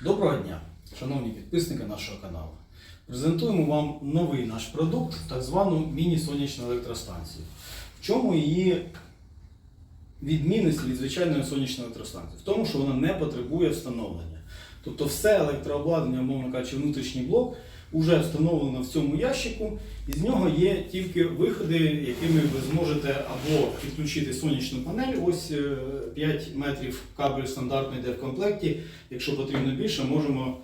Доброго дня, шановні підписники нашого каналу. Презентуємо вам новий наш продукт, так звану міні-сонячну електростанцію. В чому її відмінність від звичайної сонячної електростанції? В тому, що вона не потребує встановлення. Тобто все електрообладнання, умовно кажучи, внутрішній блок вже встановлено в цьому ящику, і з нього є тільки виходи, якими ви зможете або підключити сонячну панель, ось е, 5 метрів кабель стандартний йде в комплекті. Якщо потрібно більше, можемо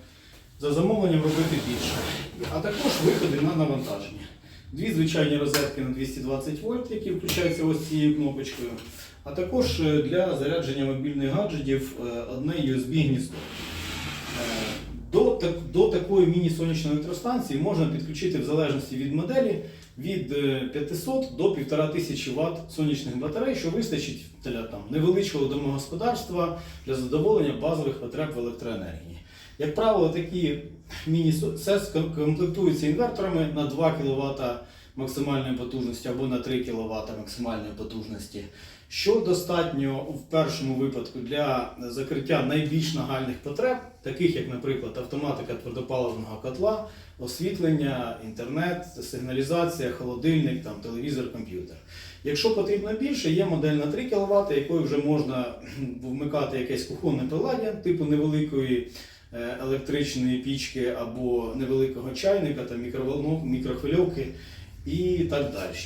за замовленням робити більше. А також виходи на навантаження. Дві звичайні розетки на 220 вольт, які включаються ось цією кнопочкою. А також е, для зарядження мобільних гаджетів е, одне USB гніздо. Е, До, так- до такої міні-сонячної електростанції можна підключити в залежності від моделі від е, 500 до 1500 Вт сонячних батарей, що вистачить для там, невеличкого домогосподарства для задоволення базових потреб в електроенергії. Як правило, такі міні це ском- комплектуються інверторами на 2 кВт максимальної потужності або на 3 кВт максимальної потужності, що достатньо в першому випадку для закриття найбільш нагальних потреб, таких як, наприклад, автоматика твердопаливного котла, освітлення, інтернет, сигналізація, холодильник, там, телевізор, комп'ютер. Якщо потрібно більше, є модель на 3 кВт, якою вже можна вмикати якесь кухонне приладдя, типу невеликої е, електричної пічки або невеликого чайника, мікроволну- мікрохвильовки і так далі.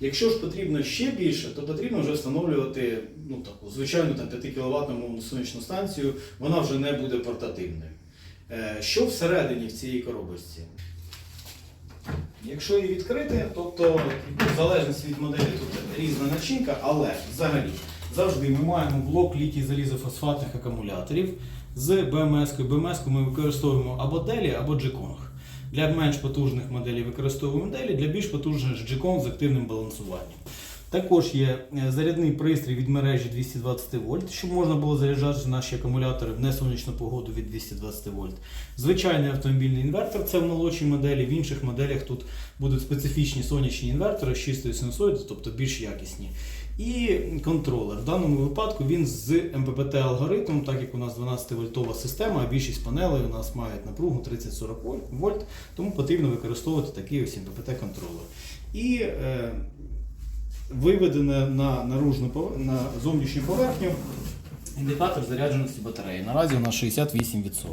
Якщо ж потрібно ще більше, то потрібно вже встановлювати ну, таку звичайну там, 5 кВт сонячну станцію, вона вже не буде портативною. Е, Що всередині в цій коробочці? Якщо її відкрити, тобто в залежності від моделі тут різна начинка, але взагалі завжди ми маємо блок літій залізофосфатних акумуляторів з БМС-кою. БМС-ку ми використовуємо або Делі, або G-Kong. Для менш потужних моделей використовуємо Делі, для більш потужних G-Kong з активним балансуванням. Також є е, зарядний пристрій від мережі 220 вольт, щоб можна було заряджати наші акумулятори в несонячну погоду від 220 вольт. Звичайний автомобільний інвертор це в молодшій моделі. В інших моделях тут будуть специфічні сонячні інвертори з чистою синусоїдою, тобто більш якісні. І контролер. В даному випадку він з МППТ алгоритмом, так як у нас 12 вольтова система, а більшість панелей у нас мають напругу 30-40 вольт- тому потрібно використовувати такий ось МППТ контролер. І е, виведене на наружну на зовнішню поверхню індикатор зарядженості батареї. Наразі у нас 68%.